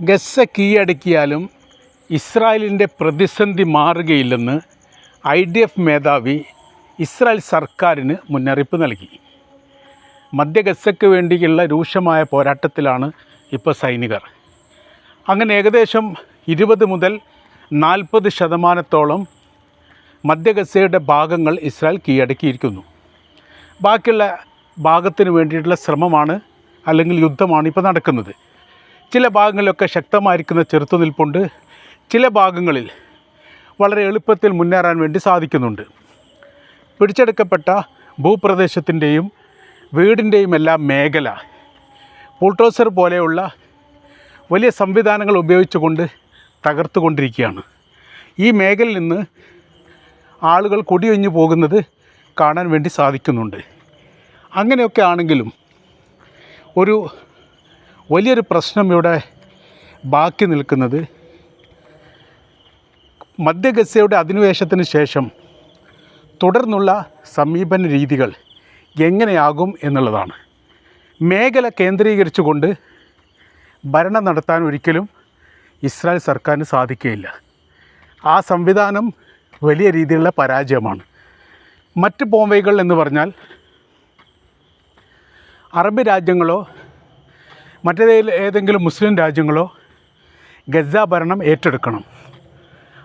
Gaza കീഴടക്കിയാലും ഇസ്രായേലിന്റെ പ്രതിസന്ധി മാറുകയില്ലെന്ന് ഐ ഡി എഫ് മേധാവി ഇസ്രായേൽ സർക്കാരിന് മുന്നറിയിപ്പ് നൽകി. മധ്യ ഗസയ്ക്ക് വേണ്ടിയുള്ള രൂക്ഷമായ പോരാട്ടത്തിലാണ് ഇപ്പോൾ സൈനികർ. അങ്ങനെ ഏകദേശം ഇരുപത് മുതൽ നാൽപ്പത് ശതമാനത്തോളം മധ്യ ഗസയുടെ ഭാഗങ്ങൾ ഇസ്രായേൽ കീഴടക്കിയിരിക്കുന്നു ബാക്കിയുള്ള ഭാഗത്തിന് വേണ്ടിയിട്ടുള്ള ശ്രമമാണ് അല്ലെങ്കിൽ യുദ്ധമാണ് ഇപ്പോൾ നടക്കുന്നത്. ചില ഭാഗങ്ങളിലൊക്കെ ശക്തമായിരിക്കുന്ന ചെറുത്തുനിൽപ്പുണ്ട് ചില ഭാഗങ്ങളിൽ വളരെ എളുപ്പത്തിൽ മുന്നേറാൻ വേണ്ടി സാധിക്കുന്നുണ്ട്. പിടിച്ചെടുക്കപ്പെട്ട ഭൂപ്രദേശത്തിന്റെയും വീടിന്റെയും എല്ലാം മേഖല പൂൾട്ടോസർ പോലെയുള്ള വലിയ സംവിധാനങ്ങൾ ഉപയോഗിച്ചുകൊണ്ട് തകർത്തുകൊണ്ടിരിക്കുകയാണ്. ഈ മേഖലയിൽ നിന്ന് ആളുകൾ കൊടിയൊഞ്ഞു പോകുന്നത് കാണാൻ വേണ്ടി സാധിക്കുന്നുണ്ട്. അങ്ങനെയൊക്കെ ആണെങ്കിലും ഒരു വലിയൊരു പ്രശ്നം ഇവിടെ ബാക്കി നിൽക്കുന്നത്. മധ്യ ഗസയുടെ അധിനിവേശത്തിന് ശേഷം തുടർന്നുള്ള സമീപന രീതികൾ എങ്ങനെയാകും എന്നുള്ളതാണ്. മേഖല കേന്ദ്രീകരിച്ചുകൊണ്ട് ഭരണം നടത്താൻ ഒരിക്കലും ഇസ്രായേൽ സർക്കാരിന് സാധിക്കുകയില്ല. ആ സംവിധാനം വലിയ രീതിയിലുള്ള പരാജയമാണ്. മറ്റ് ബോംബെകൾ എന്ന് പറഞ്ഞാൽ അറബ് രാജ്യങ്ങളോ മറ്റേതെങ്കിലും ഏതെങ്കിലും മുസ്ലിം രാജ്യങ്ങളോ ഗസ ഭരണം ഏറ്റെടുക്കണം.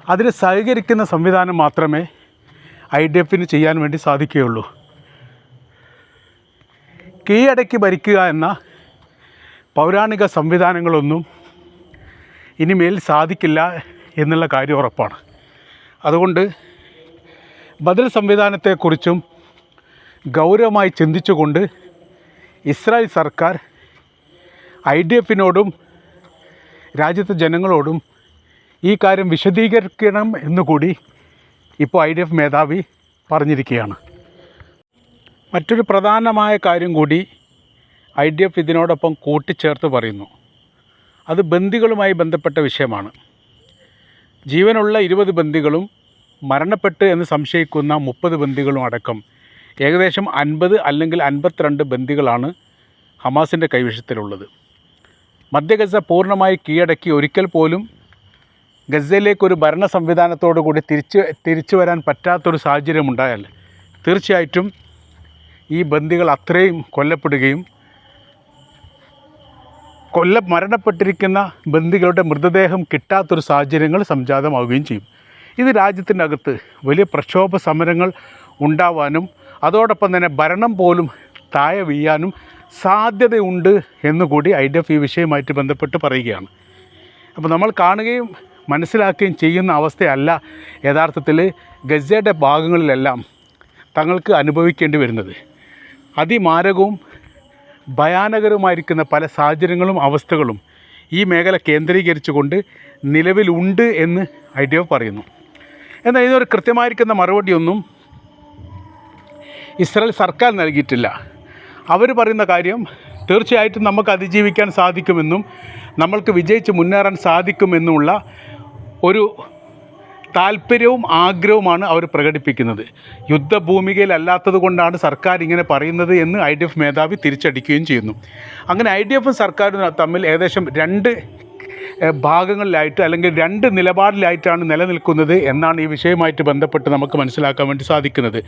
അതിന് സഹകരിക്കുന്ന സംവിധാനം മാത്രമേ ഐ ഡി എഫിന് ചെയ്യാൻ വേണ്ടി സാധിക്കുകയുള്ളൂ. കീഴടക്കി ഭരിക്കുക എന്ന പൗരാണിക സംവിധാനങ്ങളൊന്നും ഇനിമേൽ സാധിക്കില്ല എന്നുള്ള കാര്യം ഉറപ്പാണ്. അതുകൊണ്ട് ബദൽ സംവിധാനത്തെക്കുറിച്ചും ഗൗരവമായി ചിന്തിച്ചുകൊണ്ട് ഇസ്രായേൽ സർക്കാർ ഐ ഡി എഫിനോടും രാജ്യത്തെ ജനങ്ങളോടും ഈ കാര്യം വിശദീകരിക്കണം എന്നുകൂടി ഇപ്പോൾ ഐ ഡി എഫ് മേധാവി പറഞ്ഞിരിക്കുകയാണ്. മറ്റൊരു പ്രധാനമായ കാര്യം കൂടി ഐ ഡി എഫ് ഇതിനോടൊപ്പം കൂട്ടിച്ചേർത്ത് പറയുന്നു. അത് ബന്ദികളുമായി ബന്ധപ്പെട്ട വിഷയമാണ്. ജീവനുള്ള ഇരുപത് ബന്ദികളും മരണപ്പെട്ട് എന്ന് സംശയിക്കുന്ന മുപ്പത് ബന്ദികളും അടക്കം ഏകദേശം അൻപത് അല്ലെങ്കിൽ അൻപത്തിരണ്ട് ബന്ദികളാണ് ഹമാസിന്റെ കൈവശത്തിലുള്ളത്. മധ്യ ഗസ പൂർണമായി കീഴടക്കി ഒരിക്കൽ പോലും ഗസയിലേക്ക് ഒരു ഭരണ സംവിധാനത്തോടു കൂടി തിരിച്ച് തിരിച്ചു വരാൻ പറ്റാത്തൊരു സാഹചര്യം ഉണ്ടായാൽ തീർച്ചയായിട്ടും ഈ ബന്ദികൾ അത്രയും കൊല്ലപ്പെടുകയും കൊല്ല മരണപ്പെട്ടിരിക്കുന്ന ബന്ദികളുടെ മൃതദേഹം കിട്ടാത്തൊരു സാഹചര്യങ്ങൾ സംജാതമാവുകയും ചെയ്യും. ഇത് രാജ്യത്തിന്റെ അകത്ത് വലിയ പ്രക്ഷോഭ സമരങ്ങൾ ഉണ്ടാവാനും അതോടൊപ്പം തന്നെ ഭരണം പോലും താഴെ വീഴാനും സാധ്യതയുണ്ട് എന്നുകൂടി ഐ ഡി എഫ് ഈ വിഷയവുമായിട്ട് ബന്ധപ്പെട്ട് പറയുകയാണ്. അപ്പോൾ നമ്മൾ കാണുകയും മനസ്സിലാക്കുകയും ചെയ്യുന്ന അവസ്ഥയല്ല യഥാർത്ഥത്തിൽ ഗസയുടെ ഭാഗങ്ങളിലെല്ലാം തങ്ങൾക്ക് അനുഭവിക്കേണ്ടി വരുന്നത്. അതിമാരകവും ഭയാനകരവുമായിരിക്കുന്ന പല സാഹചര്യങ്ങളും അവസ്ഥകളും ഈ മേഖല കേന്ദ്രീകരിച്ചുകൊണ്ട് നിലവിലുണ്ട് എന്ന് ഐ ഡി എഫ് പറയുന്നു. എന്നാൽ ഇതിനൊരു കൃത്യമായിരിക്കുന്ന മറുപടിയൊന്നും ഇസ്രായേൽ സർക്കാർ നൽകിയിട്ടില്ല. അവർ പറയുന്ന കാര്യം തീർച്ചയായിട്ടും നമുക്ക് അതിജീവിക്കാൻ സാധിക്കുമെന്നും നമ്മൾക്ക് വിജയിച്ച് മുന്നേറാൻ സാധിക്കുമെന്നുമുള്ള ഒരു താല്പര്യവും ആഗ്രഹവുമാണ് അവർ പ്രകടിപ്പിക്കുന്നത്. യുദ്ധഭൂമികയിലല്ലാത്തത് കൊണ്ടാണ് സർക്കാർ ഇങ്ങനെ പറയുന്നത് എന്ന് ഐ ഡി എഫ് മേധാവി തിരിച്ചടിക്കുകയും ചെയ്യുന്നു. അങ്ങനെ ഐ ഡി എഫും സർക്കാരും തമ്മിൽ ഏകദേശം രണ്ട് ഭാഗങ്ങളിലായിട്ട് അല്ലെങ്കിൽ രണ്ട് നിലപാടിലായിട്ടാണ് നിലനിൽക്കുന്നത് എന്നാണ് ഈ വിഷയവുമായിട്ട് ബന്ധപ്പെട്ട് നമുക്ക് മനസ്സിലാക്കാൻ വേണ്ടി സാധിക്കുന്നത്.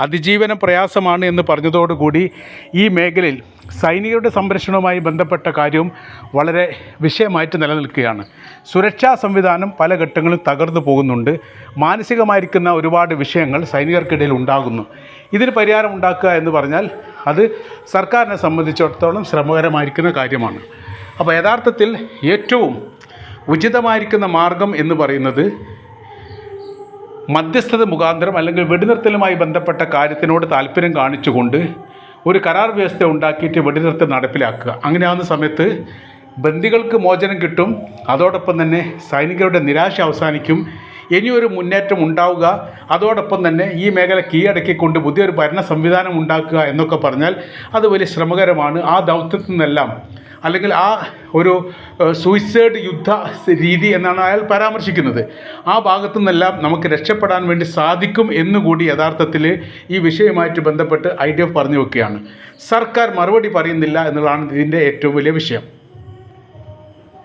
അതിജീവന പ്രയാസമാണ് എന്ന് പറഞ്ഞതോടുകൂടി ഈ മേഖലയിൽ സൈനികരുടെ സംരക്ഷണവുമായി ബന്ധപ്പെട്ട കാര്യവും വളരെ വിഷയമായിട്ട് നിലനിൽക്കുകയാണ്. സുരക്ഷാ സംവിധാനം പല ഘട്ടങ്ങളും തകർന്നു പോകുന്നുണ്ട്. മാനസികമായിരിക്കുന്ന ഒരുപാട് വിഷയങ്ങൾ സൈനികർക്കിടയിൽ ഉണ്ടാകുന്നു. ഇതിന് പരിഹാരം ഉണ്ടാക്കുക എന്ന് പറഞ്ഞാൽ അത് സർക്കാരിനെ സംബന്ധിച്ചിടത്തോളം ശ്രമകരമായിരിക്കുന്ന കാര്യമാണ്. അപ്പോൾ യഥാർത്ഥത്തിൽ ഏറ്റവും ഉചിതമായിരിക്കുന്ന മാർഗം എന്ന് പറയുന്നത് മധ്യസ്ഥത മുഖാന്തരം അല്ലെങ്കിൽ വെടിനിർത്തലുമായി ബന്ധപ്പെട്ട കാര്യത്തിനോട് താല്പര്യം കാണിച്ചുകൊണ്ട് ഒരു കരാർ വ്യവസ്ഥ ഉണ്ടാക്കിയിട്ട് വെടിനിർത്തൽ നടപ്പിലാക്കുക. അങ്ങനെയാവുന്ന സമയത്ത് ബന്ദികൾക്ക് മോചനം കിട്ടും. അതോടൊപ്പം തന്നെ സൈനികരുടെ നിരാശ അവസാനിക്കും. ഇനിയൊരു മുന്നേറ്റം ഉണ്ടാവുക. അതോടൊപ്പം തന്നെ ഈ മേഖല കീഴടക്കിക്കൊണ്ട് പുതിയൊരു ഭരണ സംവിധാനം ഉണ്ടാക്കുക എന്നൊക്കെ പറഞ്ഞാൽ അത് വലിയ ശ്രമകരമാണ്. ആ ദൗത്യത്തിൽ നിന്നെല്ലാം അല്ലെങ്കിൽ ആ ഒരു സൂയിസൈഡ് യുദ്ധ രീതി എന്നാണ് അയാൾ പരാമർശിക്കുന്നത്. ആ ഭാഗത്തു നിന്നെല്ലാം നമുക്ക് രക്ഷപ്പെടാൻ വേണ്ടി സാധിക്കും എന്നുകൂടി യഥാർത്ഥത്തിൽ ഈ വിഷയവുമായിട്ട് ബന്ധപ്പെട്ട് ഐ ഡി എഫ് പറഞ്ഞു വെക്കുകയാണ്. സർക്കാർ മറുപടി പറയുന്നില്ല എന്നുള്ളതാണ് ഇതിന്റെ ഏറ്റവും വലിയ വിഷയം.